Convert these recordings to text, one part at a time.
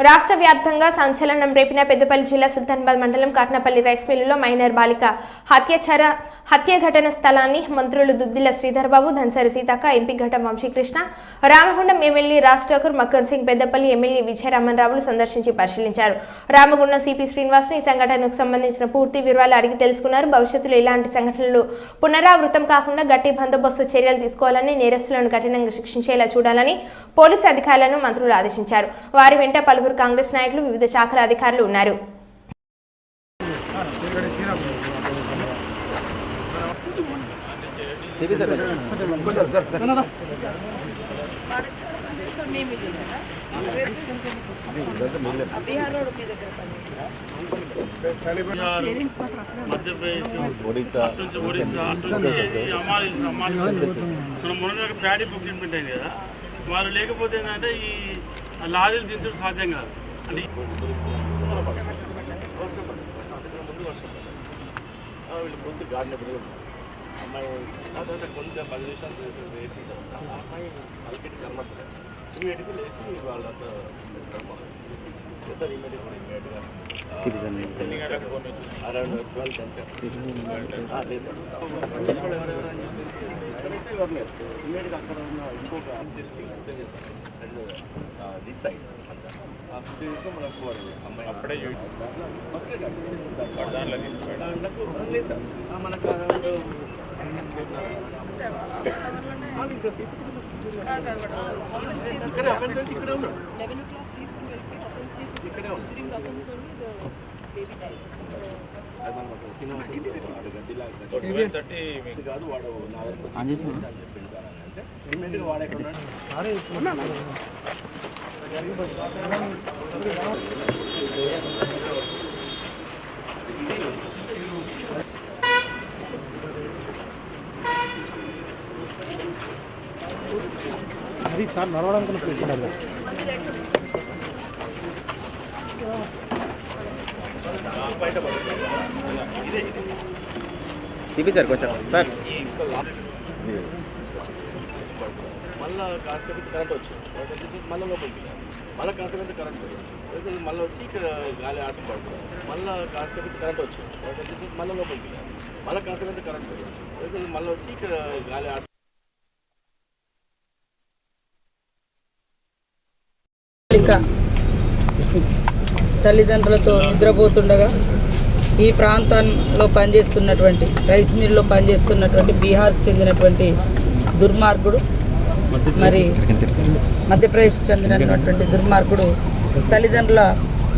రాష్ట్ర వ్యాప్తంగా సంచలనం రేపిన పెద్దపల్లి జిల్లా సుల్తాన్బాద్ మండలం కాట్నపల్లి రైస్ మిల్లులో మైనర్ బాలిక హత్యాచార హత్య ఘటన స్థలాన్ని మంత్రులు దుద్దిల శ్రీధర్బాబు ధన్సరి సీతక్క ఎంపీ ఘటం వంశీకృష్ణ రామగుండం ఎమ్మెల్యే రాజ్ ఠాకూర్ మక్కన్ సింగ్ పెద్దపల్లి ఎమ్మెల్యే విజయరామన్ రావులు సందర్శించి పరిశీలించారు. రామగుండం సిపి శ్రీనివాస్ను ఈ సంఘటనకు సంబంధించిన పూర్తి వివరాలు అడిగి తెలుసుకున్నారు. భవిష్యత్తులో ఇలాంటి సంఘటనలు పునరావృతం కాకుండా గట్టి బందోబస్తు చర్యలు తీసుకోవాలని నేరస్తులను కఠినంగా శిక్షించేలా చూడాలని పోలీసు అధికారులను మంత్రులు ఆదేశించారు. వారి వెంట పలువురు పలువురు కాంగ్రెస్ నాయకులు వివిధ శాఖల అధికారులు ఉన్నారు. మధ్యప్రదేశ్ అటు నుంచి మొన్న ప్యాడీ ప్రొక్యూర్మెంట్ అయింది కదా. వాళ్ళు లేకపోతే ఏంటంటే ఈ లారీలు దించడం సాధ్యం కాదు అంటే వీళ్ళు ముందు గాడిన బిల్లు అమ్మాయి తర్వాత కొంచెం పది నిమిషాలు వేసిన తర్వాత అమ్మాయి అలకెట్టి కనబడుతుంది ఇమీడియట్గా లేచి వాళ్ళంతా ఎంత ఇమీడియట్గా ఇమీడియట్గా అరౌండ్ ట్వెల్వ్ టెన్ లేదు సార్ లేరు ఇమీడియట్గా అక్కడ ఉన్న ఇంకొక దిస్ సైడ్ అప్పుడే మనకు ఇక్కడే ఉన్నాడు. ఇక్కడే ఉన్నాడు అది సినిమా గడ్డిలా కాదు వాడు నా సార్ అని అంటే ఇమ్మీడియట్గా అది సార్ నడవడానికి సిపి సార్ కొంచెం సార్. మళ్ళా కాస్త కరెంట్ వచ్చింది మళ్ళీ లోపలికి మళ్ళీ కాస్త కరెంట్ పోయింది మళ్ళీ వచ్చి ఇక్కడ గాలి ఆటం పడుతుంది. మళ్ళీ కాస్త కరెంట్ వచ్చింది మళ్ళీ లోపలికి మళ్ళీ కాస్త కరెంట్ పోయింది మళ్ళీ వచ్చి ఇక్కడ గాలి ఆటం బాలిక తల్లిదండ్రులతో నిద్రపోతుండగా ఈ ప్రాంతంలో పనిచేస్తున్నటువంటి రైస్ మిల్లో పనిచేస్తున్నటువంటి బీహార్కు చెందినటువంటి దుర్మార్గుడు మరి మధ్యప్రదేశ్ చెందినటువంటి దుర్మార్గుడు తల్లిదండ్రుల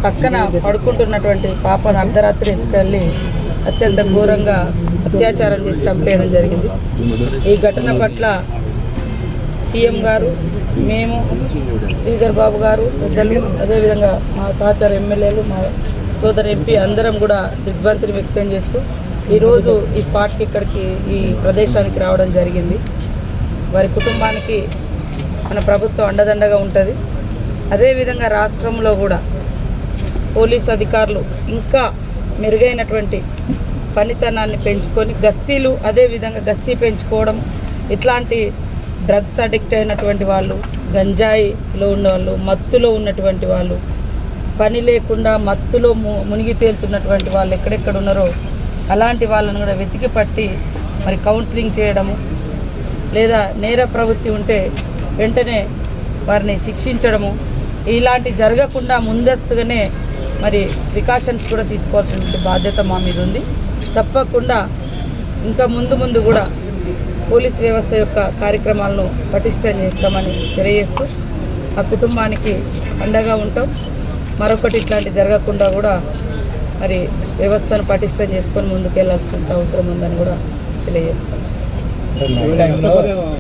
పక్కన పడుకుంటున్నటువంటి పాపను అర్ధరాత్రి ఎత్తుకెళ్ళి అత్యంత ఘోరంగా అత్యాచారం చేసి చంపేయడం జరిగింది. ఈ ఘటన పట్ల సీఎం గారు మేము శ్రీధర్ బాబు గారు పెద్దలు అదేవిధంగా మా సహచార ఎమ్మెల్యేలు మా సోదర ఎంపీ అందరం కూడా దిగ్భ్రాంతిని వ్యక్తం చేస్తూ ఈరోజు ఈ స్పాట్కి ఇక్కడికి ఈ ప్రదేశానికి రావడం జరిగింది. వారి కుటుంబానికి మన ప్రభుత్వం అండదండగా ఉంటుంది. అదేవిధంగా రాష్ట్రంలో కూడా పోలీస్ అధికారులు ఇంకా మెరుగైనటువంటి పనితనాన్ని పెంచుకొని గస్తీలు అదేవిధంగా గస్తీ పెంచుకోవడం ఇట్లాంటి డ్రగ్స్ అడిక్ట్ అయినటువంటి వాళ్ళు గంజాయిలో ఉన్న వాళ్ళు మత్తులో ఉన్నటువంటి వాళ్ళు పని లేకుండా మత్తులో ము- మునిగి తేలుతున్నటువంటి వాళ్ళు ఎక్కడెక్కడ ఉన్నారో అలాంటి వాళ్ళను కూడా వెతికి పట్టి మరి కౌన్సిలింగ్ చేయడము లేదా నేర ప్రవృత్తి ఉంటే వెంటనే వారిని శిక్షించడము ఇలాంటి జరగకుండా ముందస్తుగానే మరి ప్రికాషన్స్ కూడా తీసుకోవాల్సిన బాధ్యత మా మీద ఉంది. తప్పకుండా ఇంకా ముందు ముందు కూడా పోలీస్ వ్యవస్థ యొక్క కార్యక్రమాలను పటిష్టం చేస్తామని తెలియజేస్తూ ఆ కుటుంబానికి అండగా ఉంటాం. మరొకటి ఇట్లాంటి జరగకుండా కూడా మరి వ్యవస్థను పటిష్టం చేసుకొని ముందుకెళ్ళాల్సిన అవసరం ఉందని కూడా తెలియజేస్తాం.